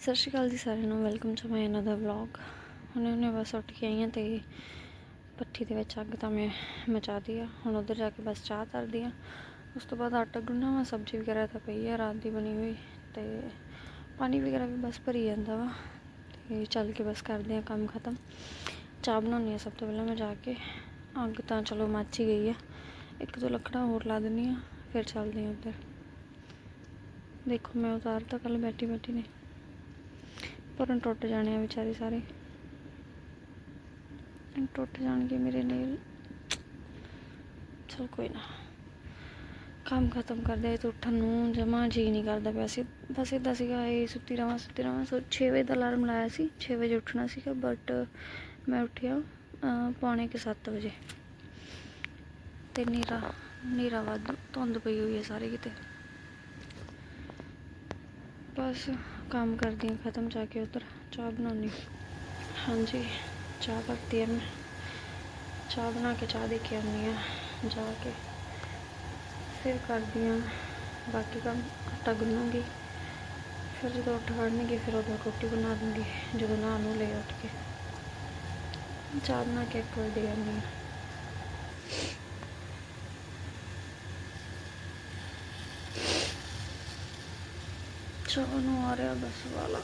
ਸਤਿ ਸ਼੍ਰੀ ਅਕਾਲ ਜੀ ਸਾਰਿਆਂ ਨੂੰ welcome to my another vlog ਹੁਣੇ ਹੁਣੇ ਬਸ ਉੱਠ ਕੇ ਆਈ ਹਾਂ ਤੇ ਪੱਠੀ ਦੇ ਵਿੱਚ ਅੱਗ ਤਾਂ ਮੈਂ ਮਚਾਤੀ ਆ। ਹੁਣ ਉਧਰ ਜਾ ਕੇ ਬਸ ਚਾਹ ਤਰਦੀ ਆ। ਉਸ ਤੋਂ ਬਾਅਦ ਆਟਾ ਗੁੰਨਣਾ ਵਾ ਸਬਜ਼ੀ ਵਗੈਰਾ ਤਾਂ ਪਈ ਆ, ਰਾਤ ਦੀ ਬਣੀ ਹੋਈ। ਤੇ ਪਾਣੀ ਵਗੈਰਾ ਵੀ ਬਸ ਭਰੀ ਜਾਂਦਾ ਵਾ। ਤੇ ਚੱਲ ਕੇ ਬਸ ਕਰਦੇ ਆ ਕੰਮ ਖਤਮ। ਚਾਹ ਬਣਾਉਣੀ ਆ ਸਭ ਤੋਂ ਪਹਿਲਾਂ ਮੈਂ ਜਾ ਕੇ। ਅੱਗ ਤਾਂ ਚਲੋ ਮੱਚ ਹੀ ਗਈ ਆ। ਇੱਕ ਦੋ ਲੱਕੜਾਂ ਹੋਰ ਲਾ ਦਿੰਨੀ ਆ, ਫਿਰ ਚੱਲਦੇ ਆ ਉੱਧਰ। ਦੇਖੋ ਮੈਂ ਉਤਾਰ ਤਾਂ ਕੱਲ ਬੈਠੀ ਬੈਠੀ ਨੇ। ਪਰ ਟੁੱਟ ਜਾਣੇ ਆ ਵਿਚਾਰੇ ਸਾਰੇ। ਟੁੱਟ ਜਾਣਗੇ ਮੇਰੇ ਨੇਲ। ਚਲ ਕੋਈ ਨਾ। ਕੰਮ ਖਤਮ ਕਰਦੇ ਤੇ ਉੱਠਣ ਨੂੰ ਜਮਾ ਜੀ ਨਹੀਂ ਕਰਦਾ ਪਿਆ ਸੀ। ਬਸ ਇਦਾਂ ਸੀਗਾ, ਇਹ ਸੁੱਤੀ ਰਵਾਂ ਸੁੱਤੀ ਰਵਾਂ। ਸੋ 6 ਵਜੇ ਦਾ ਅਲਾਰਮ ਲਾਇਆ ਸੀ 6 ਵਜੇ ਉੱਠਣਾ ਸੀਗਾ ਬਟ ਮੈਂ ਉੱਠਿਆ ਪੌਣੇ ਕਿ 7 ਵਜੇ। ਤੇ ਨੀਰਾ ਨੀਰਾ ਵੱਧ, ਧੁੰਦ ਪਈ ਹੋਈ ਹੈ ਸਾਰੇ ਕਿਤੇ। ਬਸ। ਕੰਮ ਕਰਦੀ ਹਾਂ, ਖਤਮ ਜਾ ਕੇ ਉਧਰ ਚਾਹ ਬਣਾਉਣੀ ਹਾਂਜੀ, ਚਾਹ ਕਰਤੀ ਹੈ ਮੈਂ। ਚਾਹ ਬਣਾ ਕੇ ਚਾਹ ਦੇ ਕੇ ਆਉਂਦੀ ਹਾਂ, ਜਾ ਕੇ। ਫਿਰ ਕਰਦੀ ਹਾਂ, ਬਾਕੀ ਕੰਮ ਆਟਾ ਗੁੰਨੂੰਗੀ ਫਿਰ ਜਦੋਂ ਉੱਠ ਖੜਨਗੇ ਫਿਰ ਉਦੋਂ ਰੋਟੀ ਬਣਾ ਦੂੰਗੀ ਜਦੋਂ ਨਹਾ ਨੂੰ ਲੈ ਉੱਠ ਕੇ। ਚਾਹ ਬਣਾ ਕੇ ਇੱਕ ਵਾਰ ਦੇ ਆਉਂਦੀ ਹਾਂ। ਚਾਹ ਨੂੰ ਆ ਰਿਹਾ ਬਸ ਵਾਲਾ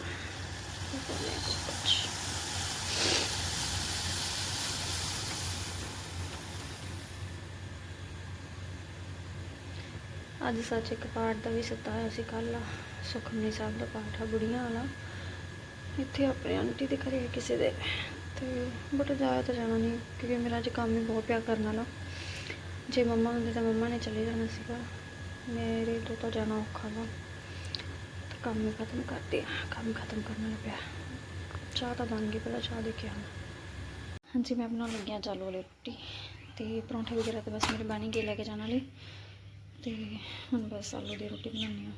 ਅੱਜ ਸੱਚ ਇੱਕ ਪਾਠ ਦਾ ਵੀ ਸੱਤਾ ਹੋਇਆ ਸੀ ਕੱਲ ਸੁਖਮਨੀ ਸਾਹਿਬ ਦਾ ਪਾਠ ਆ, ਬੁੜੀਆਂ ਵਾਲਾ। ਇੱਥੇ ਆਪਣੇ ਆਂਟੀ ਦੇ ਘਰੇ ਕਿਸੇ ਦੇ। ਤੇ ਬਟ ਜਾਇਆ ਤਾਂ ਜਾਣਾ ਨਹੀਂ, ਕਿਉਂਕਿ ਮੇਰਾ ਅੱਜ ਕੰਮ ਹੀ ਬਹੁਤ ਪਿਆ ਕਰਨ ਵਾਲਾ। ਜੇ ਮੰਮਾ ਹੁੰਦੇ ਤਾਂ ਮੰਮਾ ਨੇ ਚਲੇ ਜਾਣਾ ਸੀਗਾ। ਮੇਰੇ ਤੋਂ ਤਾਂ ਜਾਣਾ ਔਖਾ ਵਾ। ਕੰਮ ਖਤਮ ਕਰਦੇ ਆ, ਕੰਮ ਖਤਮ ਕਰਨ ਵਾਲਾ ਪਿਆ। ਚਾਹ ਤਾਂ ਬਣ ਗਈ, ਪਹਿਲਾਂ ਚਾਹ ਦੇ ਕੇ ਆਵਾਂ। ਹਾਂਜੀ, ਮੈਂ ਬਣਾਉਣ ਲੱਗੀ ਹਾਂ ਚਾਲੂ ਵਾਲੀ ਰੋਟੀ। ਤੇ ਪਰੌਂਠੇ ਵਗੈਰਾ ਤਾਂ ਬਸ ਮੇਰੇ ਬਣ ਹੀ ਲੈ ਕੇ ਜਾਣ ਵਾਲੇ। ਤੇ ਹੁਣ ਬਸ ਆਲੂ ਦੀ ਰੋਟੀ ਬਣਾਉਣੀ ਆ।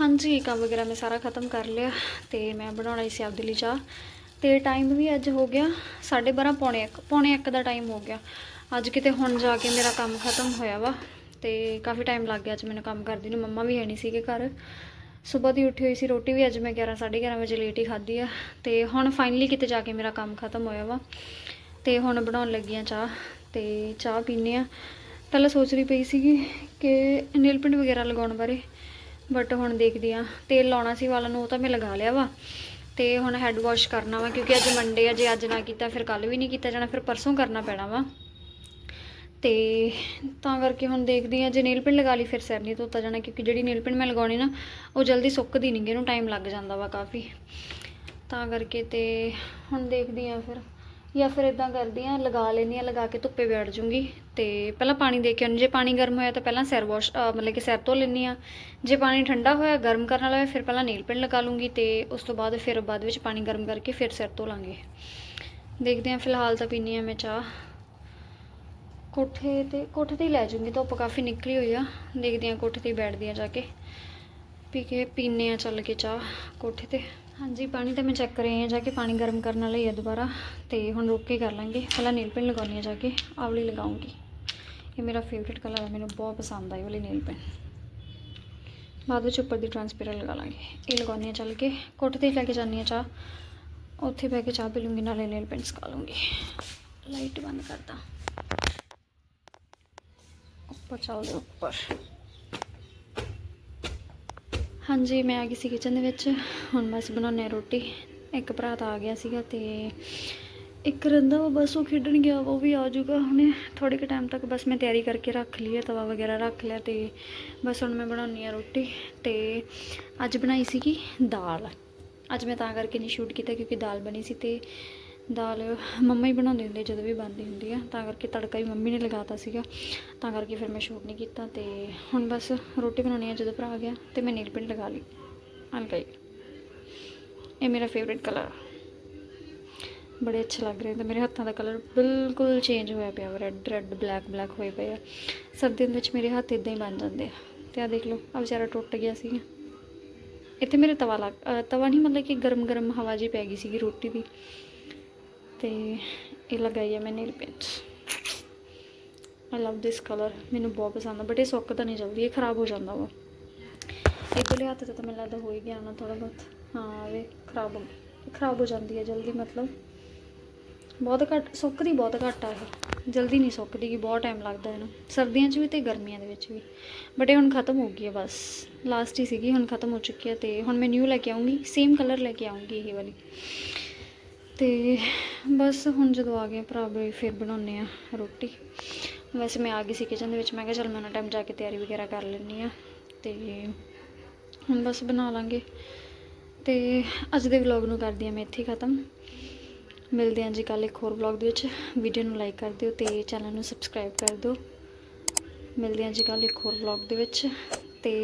ਹਾਂਜੀ, ਕੰਮ ਵਗੈਰਾ ਮੈਂ ਸਾਰਾ ਖਤਮ ਕਰ ਲਿਆ ਤੇ ਮੈਂ ਬਣਾਉਣਾ ਸੀ ਆਪਦੇ ਲਈ ਚਾਹ। ਤੇ ਟਾਈਮ ਵੀ ਅੱਜ ਹੋ ਗਿਆ 12:30 ਪੌਣੇ 1 ਪੌਣੇ 1 ਦਾ ਟਾਈਮ ਹੋ ਗਿਆ। ਅੱਜ ਕਿਤੇ ਹੁਣ ਜਾ ਕੇ ਮੇਰਾ ਕੰਮ ਖਤਮ ਹੋਇਆ ਵਾ। ਤੇ ਕਾਫੀ ਟਾਈਮ ਲੱਗ ਗਿਆ ਅੱਜ ਮੈਨੂੰ ਕੰਮ ਕਰਦੀ ਨੂੰ, ਮੰਮਾ ਵੀ ਹੈ ਨਹੀਂ ਸੀਗੇ ਘਰ। ਸਵੇਰ ਦੀ ਉੱਠੀ ਹੋਈ ਸੀ ਰੋਟੀ ਵੀ ਅੱਜ ਮੈਂ 11 11:30 ਵਜੇ ਲੇਟ ਹੀ ਖਾਧੀ ਆ। ਤੇ ਹੁਣ ਫਾਈਨਲੀ ਕਿਤੇ ਜਾ ਕੇ ਮੇਰਾ ਕੰਮ ਖਤਮ ਹੋਇਆ ਵਾ। ਤੇ ਹੁਣ ਬਣਾਉਣ ਲੱਗੀ ਆ ਚਾਹ ਤੇ ਚਾਹ ਪੀਨੇ ਆ। ਪਹਿਲਾਂ ਸੋਚ ਰਹੀ ਪਈ ਸੀਗੀ ਕਿ ਨੇਲ ਪਿੰਟ ਵਗੈਰਾ ਲਗਾਉਣ ਬਾਰੇ ਬਟ ਹੁਣ ਦੇਖਦੀ ਆ। ਤੇਲ ਲਾਉਣਾ ਸੀ ਵਾਲਾਂ ਨੂੰ, ਉਹ ਤਾਂ ਮੈਂ ਲਗਾ ਲਿਆ ਵਾ। ਤੇ ਹੁਣ ਹੈੱਡ ਵਾਸ਼ ਕਰਨਾ ਵਾ, ਕਿਉਂਕਿ ਅੱਜ ਮੰਡੇ ਆ, ਜੇ ਅੱਜ ਨਾ ਕੀਤਾ ਫਿਰ ਕੱਲ ਵੀ ਨਹੀਂ ਕੀਤਾ ਜਾਣਾ, ਫਿਰ ਪਰਸੋਂ ਕਰਨਾ ਪੈਣਾ ਵਾ। ਤੇ ਤਾਂ ਕਰਕੇ ਹੁਣ ਦੇਖਦੀ ਆ ਜੇ ਨੇਲ ਪਿੰਟ ਲਗਾ ਲਈ ਫਿਰ ਸਿਰ ਨਹੀਂ ਧੋਤਾ ਜਾਣਾ, ਕਿਉਂਕਿ ਜਿਹੜੀ ਨੇਲ ਪਿੰਟ ਮੈਂ ਲਗਾਉਣੀ ਨਾ, ਉਹ ਜਲਦੀ ਸੁੱਕਦੀ ਨਹੀਂ ਗੀ ਇਹਨੂੰ ਟਾਈਮ ਲੱਗ ਜਾਂਦਾ ਵਾ ਕਾਫੀ। ਤਾਂ ਕਰਕੇ ਤੇ ਹੁਣ ਦੇਖਦੀ ਆ ਫਿਰ, ਜਾਂ ਫਿਰ ਇਦਾਂ ਕਰਦੀ ਆ ਲਗਾ ਲੈਂਦੀ ਆ ਲਗਾ ਕੇ ਧੁੱਪੇ ਬੈਠ ਜੂੰਗੀ। ਤੇ ਪਹਿਲਾਂ ਪਾਣੀ ਦੇ ਕੇ ਆਉਂਦੀ, ਜੇ ਪਾਣੀ ਗਰਮ ਹੋਇਆ ਤਾਂ ਪਹਿਲਾਂ ਸਿਰ ਵਾਸ਼ ਮਤਲਬ ਕਿ ਸਿਰ ਧੋ ਲੈਂਦੀ ਆ ਜੇ ਪਾਣੀ ਠੰਡਾ ਹੋਇਆ, ਗਰਮ ਕਰਨ ਵਾਲਾ ਹੋਇਆ, ਫਿਰ ਪਹਿਲਾਂ ਨੇਲ ਪਿੰਟ ਲਗਾ ਲੂੰਗੀ ਤੇ ਉਸ ਤੋਂ ਬਾਅਦ ਫਿਰ ਬਾਅਦ ਵਿੱਚ ਪਾਣੀ ਗਰਮ ਕਰਕੇ ਫਿਰ ਸਿਰ ਧੋ ਲਾਂਗੇ। ਦੇਖਦੇ ਆ ਫਿਲਹਾਲ ਤਾਂ ਪੀਨੀ ਆ ਮੈਂ ਚਾਹ। ਕੋਠੇ ਤੇ ਕੋਠੇ ਤੇ ਹੀ ਲੈ ਜੂੰਗੀ ਧੁੱਪ ਕਾਫੀ ਨਿਕਲੀ ਹੋਈ ਆ। ਦੇਖਦੇ ਆ ਕੋਠੇ ਤੇ ਹੀ ਬੈਠਦੀ ਆ ਜਾ ਕੇ। ਪੀ ਕੇ ਪੀਨੇ ਆ ਚੱਲ ਕੇ ਚਾਹ ਕੋਠੇ ਤੇ। ਹਾਂਜੀ, ਪਾਣੀ ਤਾਂ ਮੈਂ ਚੈੱਕ ਕਰ ਰਹੀ ਜਾ ਕੇ ਪਾਣੀ ਗਰਮ ਕਰਨ ਵਾਲਾ ਆ ਦੁਬਾਰਾ। ਤੇ ਹੁਣ ਰੁੱਕ ਕੇ ਕਰ ਲਾਂਗੇ। ਪਹਿਲਾਂ ਨੇਲ ਪਿੰਨ ਲਗਾਉਣੀ ਆ ਜਾ ਕੇ ਆਵਲੀ ਲਗਾਉਂਗੀ। ਇਹ ਮੇਰਾ ਫੇਵਰਿਟ ਕਲਰ ਹੈ ਮੈਨੂੰ ਬਹੁਤ ਪਸੰਦ ਆਈ ਵਾਲੀ ਨੇਲ ਪੈਨ ਬਾਅਦ ਵਿੱਚ ਉੱਪਰ ਦੀ ਟ੍ਰਾਂਸਪੇਰੈਂਟ ਲਗਾ ਲਾਂਗੇ। ਇਹ ਲਗਾਉਣੀ ਆ ਚੱਲ ਕੇ, ਕੋਠੇ ਤੇ ਹੀ ਲੈ ਕੇ ਜਾਂਦੀ ਆ ਚਾਹ। ਉੱਥੇ ਬਹਿ ਕੇ ਚਾਹ ਪੀ ਲੂੰਗੀ, ਨਾਲੇ ਨੇਲ ਪਿੰਨ ਸਕਾ ਲੂੰਗੀ। ਲਾਈਟ ਬੰਦ ਕਰਦਾ। ਉੱਪਰ ਚੱਲਦੇ ਉੱਪਰ। ਹਾਂਜੀ, ਮੈਂ ਆ ਗਈ ਸੀ ਕਿਚਨ ਦੇ ਵਿੱਚ। ਹੁਣ ਬਸ ਬਣਾਉਣੇ ਆ ਰੋਟੀ। ਇੱਕ ਭਰਾ ਤਾਂ ਆ ਗਿਆ ਸੀਗਾ ਤੇ ਇੱਕ ਰੰਦਾ ਵਾ, ਬਸ ਉਹ ਖੇਡਣ ਗਿਆ ਉਹ ਵੀ ਆ ਜਾਊਗਾ। ਹੁਣੇ ਥੋੜੇ ਕੁ ਟਾਈਮ ਤੱਕ ਬਸ ਮੈਂ ਤਿਆਰੀ ਕਰਕੇ ਰੱਖ ਲਈ ਹੈ ਤਵਾ ਵਗੈਰਾ ਰੱਖ ਲਿਆ ਤੇ ਬਸ ਹੁਣ ਮੈਂ ਬਣਾਉਣੀ ਆ ਰੋਟੀ। ਤੇ ਅੱਜ ਬਣਾਈ ਸੀਗੀ ਦਾਲ। ਅੱਜ ਮੈਂ ਤਾਂ ਕਰਕੇ ਨਹੀਂ ਸ਼ੂਟ ਕੀਤਾ ਕਿਉਂਕਿ ਦਾਲ ਬਣੀ ਸੀ ਤੇ ਦਾਲ ਮੰਮਾ ਹੀ ਬਣਾਉਂਦੇ ਹੁੰਦੇ ਜਦੋਂ ਵੀ ਬਣਦੀ ਹੁੰਦੀ ਆ। ਤਾਂ ਕਰਕੇ ਤੜਕਾ ਵੀ ਮੰਮੀ ਨੇ ਲਗਾਤਾ ਸੀਗਾ। ਤਾਂ ਕਰਕੇ ਫਿਰ ਮੈਂ ਸ਼ੂਟ ਨਹੀਂ ਕੀਤਾ ਤੇ ਹੁਣ ਬਸ ਰੋਟੀ ਬਣਾਉਣੀ ਆ, ਜਦੋਂ ਭਰਾ ਆ ਗਿਆ ਤੇ ਮੈਂ ਨੀਲ ਪਿੰਟ ਲਗਾ ਲਈ। ਹਲਕਾ ਹੀ ਇਹ ਮੇਰਾ ਫੇਵਰਿਟ ਕਲਰ ਬੜੇ ਅੱਛੇ ਲੱਗ ਰਹੇ ਤੇ ਮੇਰੇ ਹੱਥਾਂ ਦਾ ਕਲਰ ਬਿਲਕੁਲ ਚੇਂਜ ਹੋਇਆ ਪਿਆ ਰੈੱਡ ਰੈੱਡ ਬਲੈਕ ਬਲੈਕ ਹੋਏ ਪਏ ਆ। ਸਰਦੀਆਂ ਦੇ ਵਿੱਚ ਮੇਰੇ ਹੱਥ ਇਦਾਂ ਹੀ ਬਣ ਜਾਂਦੇ ਆ। ਤੇ ਆ ਦੇਖ ਲਓ ਆ ਵਿਚਾਰਾ ਟੁੱਟ ਗਿਆ ਸੀਗਾ। ਇੱਥੇ ਮੇਰੇ ਤਵਾ ਲੱਗ ਤਵਾ ਨਹੀਂ, ਮਤਲਬ ਕਿ ਗਰਮ ਗਰਮ ਹਵਾ ਜੀ ਪੈ ਗਈ ਸੀਗੀ ਰੋਟੀ ਦੀ। ਤੇ ਇਹ ਲਗਾਈ ਹੈ ਮੈਂ nail paint I love this colour ਮੈਨੂੰ ਬਹੁਤ ਪਸੰਦ ਆ ਬਟ ਇਹ ਸੁੱਕ ਤਾਂ ਨਹੀਂ ਜਲਦੀ ਇਹ ਖਰਾਬ ਹੋ ਜਾਂਦਾ ਵਾ। ਇਧਰਲੇ ਹੱਥ ਤੇ ਤਾਂ ਮੈਨੂੰ ਲੱਗਦਾ ਹੋ ਹੀ ਗਿਆ ਨਾ ਥੋੜਾ ਬਹੁਤ। ਹਾਂ ਵੇ ਖਰਾਬ ਹੋ ਖਰਾਬ ਹੋ ਜਾਂਦੀ ਹੈ ਜਲਦੀ, ਮਤਲਬ। ਬਹੁਤ ਘੱਟ, ਸੁੱਕਦੀ ਬਹੁਤ ਘੱਟ ਆ ਇਹ। ਜਲਦੀ ਨਹੀਂ ਸੁੱਕਦੀ ਗੀ ਬਹੁਤ ਟਾਈਮ ਲੱਗਦਾ ਇਹਨੂੰ। ਸਰਦੀਆਂ 'ਚ ਵੀ ਤੇ ਗਰਮੀਆਂ ਦੇ ਵਿੱਚ ਵੀ। ਬਟ ਇਹ ਹੁਣ ਖਤਮ ਹੋ ਗਈ ਹੈ ਬਸ। ਲਾਸਟ ਹੀ ਸੀਗੀ, ਹੁਣ ਖਤਮ ਹੋ ਚੁੱਕੀ ਹੈ ਤੇ ਹੁਣ ਮੈਂ ਨਿਊ ਲੈ ਕੇ ਆਉਂਗੀ ਸੇਮ ਕਲਰ ਲੈ ਕੇ ਆਉਂਗੀ ਇਹ ਵਾਲੀ। ਤੇ ਬਸ ਹੁਣ ਜਦੋਂ ਆ ਗਏ ਭਰਾ, ਬਈ ਫਿਰ ਬਣਾਉਨੇ ਆ ਰੋਟੀ। ਵੈਸੇ ਮੈਂ ਆ ਗਈ ਸੀ ਕਿਚਨ ਦੇ ਵਿੱਚ, ਮੈਂ ਕਿਹਾ ਚਲ ਮੈਂ ਉਹਨਾਂ ਟਾਈਮ ਜਾ ਕੇ ਤਿਆਰੀ ਵਗੈਰਾ ਕਰ ਲੈਂਦੀ ਆ ਤੇ ਹੁਣ ਬਸ ਬਣਾ ਲਾਂਗੇ। ਤੇ ਅੱਜ ਦੇ ਵਲੌਗ ਨੂੰ ਕਰਦੀ ਆ ਮੈਂ ਇੱਥੇ ਖਤਮ। ਮਿਲਦੇ ਹਾਂ ਜੀ ਕੱਲ ਇੱਕ ਹੋਰ ਵਲੌਗ ਦੇ ਵਿੱਚ। ਵੀਡੀਓ ਨੂੰ ਲਾਈਕ ਕਰ ਦਿਓ ਤੇ ਚੈਨਲ ਨੂੰ ਸਬਸਕ੍ਰਾਈਬ ਕਰ ਦਿਓ। ਮਿਲਦੇ ਹਾਂ ਜੀ ਕੱਲ ਇੱਕ ਹੋਰ ਵਲੌਗ ਦੇ ਵਿੱਚ। ਤੇ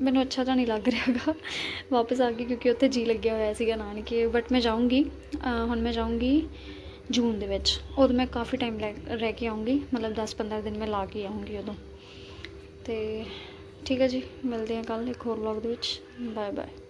ਮੈਨੂੰ ਅੱਛਾ ਤਾਂ ਨਹੀਂ ਲੱਗ ਰਿਹਾਗਾ ਵਾਪਸ ਆ ਗਈ ਕਿਉਂਕਿ ਉੱਥੇ ਜੀ ਲੱਗਿਆ ਹੋਇਆ ਸੀਗਾ ਨਾਨਕੇ। ਬਟ ਮੈਂ ਜਾਊਂਗੀ ਹੁਣ ਮੈਂ ਜਾਊਂਗੀ ਜੂਨ ਦੇ ਵਿੱਚ। ਉਦੋਂ ਮੈਂ ਕਾਫੀ ਟਾਈਮ ਰਹਿ ਕੇ ਆਊਂਗੀ। ਮਤਲਬ 10-15 ਦਿਨ ਮੈਂ ਲਾ ਕੇ ਆਊਂਗੀ ਉਦੋਂ। ਤੇ ਠੀਕ ਹੈ ਜੀ, ਮਿਲਦੇ ਹਾਂ ਕੱਲ ਇੱਕ ਹੋਰ ਵਲੌਗ ਦੇ ਵਿੱਚ। Bye bye